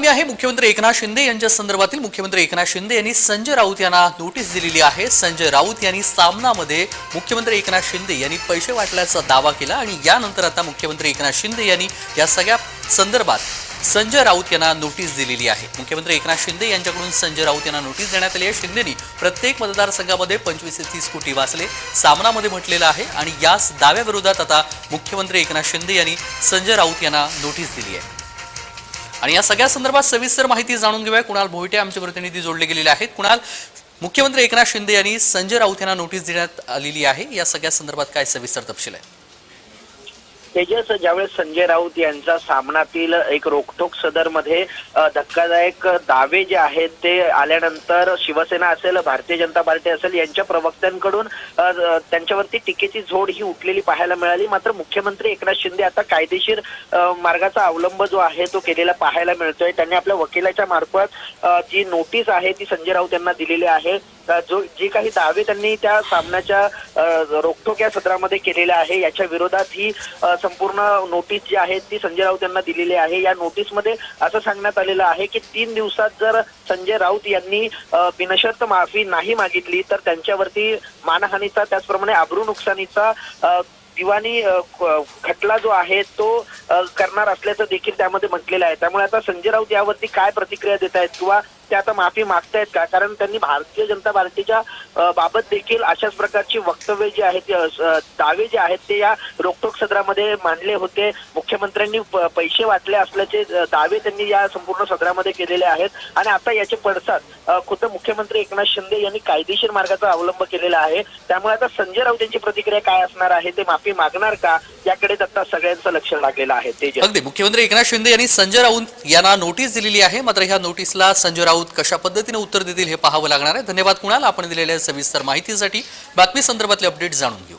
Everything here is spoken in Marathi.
बातमी आहे. मुख्यमंत्री एकनाथ शिंदे यांच्या संदर्भातील मुख्यमंत्री एकनाथ शिंदे यांनी संजय राऊत यांना नोटीस दिलेली आहे. संजय राऊत यांनी सामनामध्ये मुख्यमंत्री एकनाथ शिंदे यांनी पैसे वाटल्याचा दावा केला आणि यानंतर आता मुख्यमंत्री एकनाथ शिंदे यांनी या सगळ्या संदर्भात संजय राऊत यांना नोटीस दिलेली आहे. मुख्यमंत्री एकनाथ शिंदे यांच्याकडून संजय राऊत यांना नोटीस देण्यात आली आहे. शिंदेनी प्रत्येक मतदारसंघामध्ये पंचवीस ते तीस कोटी वाचले. सामनामध्ये म्हटलेलं आहे आणि याच दाव्याविरोधात आता मुख्यमंत्री एकनाथ शिंदे यांनी संजय राऊत यांना नोटीस दिली आहे. आणि या सगळ्या संदर्भात सविस्तर माहिती जाणून घेऊया. कुणाल भोईटे आमचे प्रतिनिधी जोडले गेलेले आहेत. कुणाल मुख्यमंत्री एकनाथ शिंदे यांनी संजय राऊत यांना नोटीस देण्यात आलेली आहे. या सगळ्या संदर्भात काय सविस्तर तपशील आहे? तेजस ज्यावेळेस संजय राऊत यांचा सामनातील एक रोखोक सदरमध्ये धक्कादायक दावे जे आहेत ते आल्यानंतर शिवसेना असेल भारतीय जनता पार्टी असेल यांच्या प्रवक्त्यांकडून त्यांच्यावरती टीकेची झोड ही उठलेली पाहायला मिळाली. मात्र मुख्यमंत्री एकनाथ शिंदे आता कायदेशीर मार्गाचा अवलंब जो आहे तो केलेला पाहायला मिळतोय. त्यांनी आपल्या वकिलाच्या मार्फत जी नोटीस आहे ती संजय राऊत यांना दिलेली आहे. जो जे काही दावे त्यांनी त्या सामन्याच्या रोखोक या सदरामध्ये केलेले आहे याच्या विरोधात ही संपूर्ण नोटीस जी आहे ती संजय राऊत यांना दिलेली आहे. या नोटीसमध्ये असं सांगण्यात आलेलं आहे की तीन दिवसात जर संजय राऊत यांनी बिनशर्त माफी नाही मागितली तर त्यांच्यावरती मानहानीचा त्याचप्रमाणे आबरू नुकसानीचा दिवाणी खटला जो आहे तो करणार असल्याचं देखील त्यामध्ये म्हटलेलं आहे. त्यामुळे आता संजय राऊत यावरती काय प्रतिक्रिया देत आहेत किंवा ते आता माफी मागतायत का? कारण त्यांनी भारतीय जनता पार्टीच्या बाबत देखील अशाच प्रकारची वक्तव्य जी आहेत दावे जे आहेत ते या रोखोक सदरामध्ये मांडले होते. मुख्यमंत्र्यांनी पैसे वाटले असल्याचे दावे त्यांनी या संपूर्ण सदरामध्ये केलेले आहेत. आणि आता याचे पडसाद खुद्द मुख्यमंत्री एकनाथ शिंदे यांनी कायदेशीर मार्गाचा अवलंब केलेला आहे. त्यामुळे आता संजय राऊत यांची प्रतिक्रिया काय असणार आहे? ते माफी मागणार का? याकडे आता सगळ्यांचं लक्ष लागलेलं आहे. ते अगदी. मुख्यमंत्री एकनाथ शिंदे यांनी संजय राऊत यांना नोटीस दिलेली आहे. मात्र ह्या नोटीसला संजय राऊत राऊत कशा पद्धतीने उत्तर देतील हे पाहावं लागणार आहे. धन्यवाद कुणाला. आपण दिलेल्या सविस्तर माहितीसाठी बातमी संदर्भातले अपडेट जाणून घेऊ.